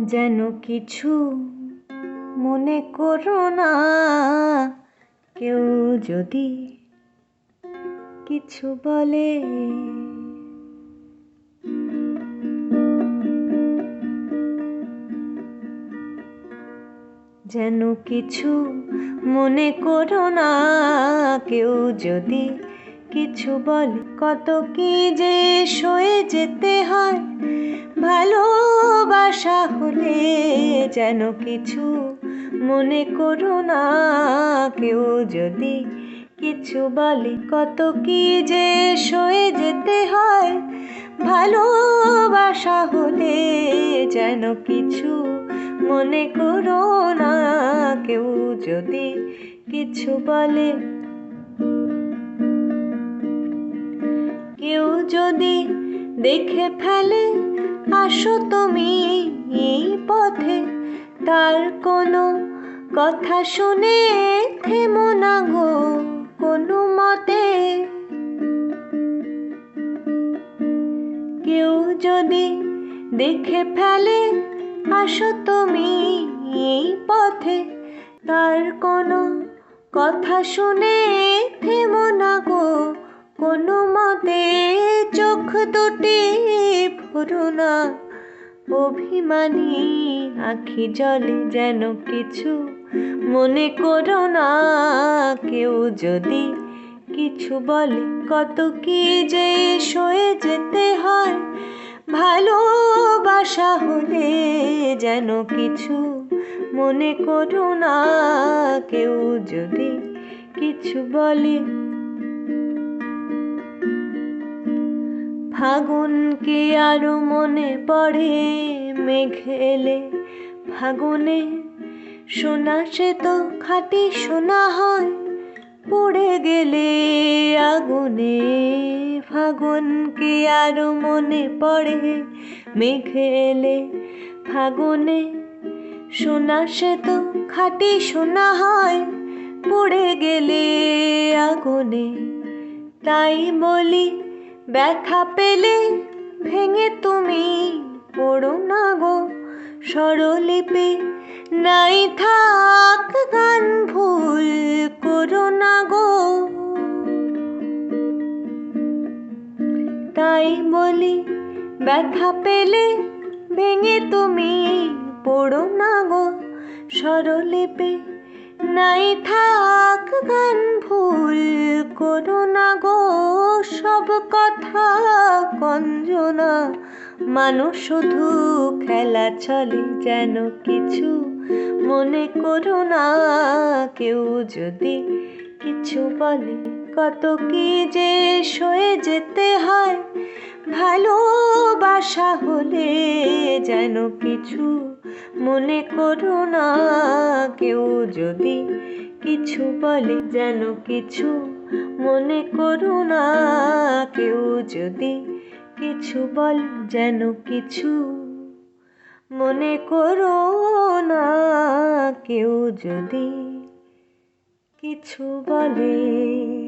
যেন কিছু মনে করো না। কেউ যদি কিছু বলে। যেন কিছু মনে করো না। কেউ যদি কিছু বলে। কত কি যে সয়ে যেতে হয়। ভালোবাসা হলে যেন কিছু মনে করো না। কেউ যদি কিছু বলে, কত কি যে সয়ে যেতে হয়। ভালোবাসা হলে যেন কিছু মনে করো না। কেউ যদি কিছু বলে, কেউ যদি দেখে ফেলে, আসো তুমি এই পথে তার কোনো কথা শুনে থেমো না গো, কোনো মতে। কেউ যদি দেখে ফেলে, আসো তুমি এই পথে তার কোনো কথা শুনে থেমো না গো, কোনো মতে চোখ দুটি ফুরো না। অভিমানী আখি জলে যেন কিছু মনে করো না, কেউ যদি কিছু বলে, কত কি যে সয়ে যেতে হয়। ভালোবাসা হলে যেন কিছু মনে করো না, কেউ যদি কিছু বলে ফাগুনকে আরও মনে পড়ে? মেঘেলে ফাগুনে সোনা, সে তো খাটি সোনা হয়। পড়ে গেলে আগুনে ফাগুন ফাগুনকে আরও মনে পড়ে? মেঘেলে ফাগুনে সোনা, সে তো খাটি সোনা হয়। পড়ে গেলে আগুনে, তাই বলি ব্যথা পেলে ভেঙে তুমি পড়ো না গো। স্বরলিপি নাই থাক, গান ভুল করো না গো। তাই বলি, ব্যথা পেলে ভেঙে তুমি পড়ো না গো। স্বরলিপি নাই থাক, গান ভুল করো না গো। সব কথা কঞ্জনা। মানুষ শুধু খেলা চলে যেন কিছু। মনে করো না কেউ যদি কিছু বলে। কত কি যে সয়ে যেতে হয়। ভালোবাসা হলে যেন কিছু। মনে করো না কেউ যদি কিছু বলে যেন কিছু। মনে করো না কেউ যদি কিছু বল যেন কিছু। মনে করো না কেউ যদি কিছু বলে।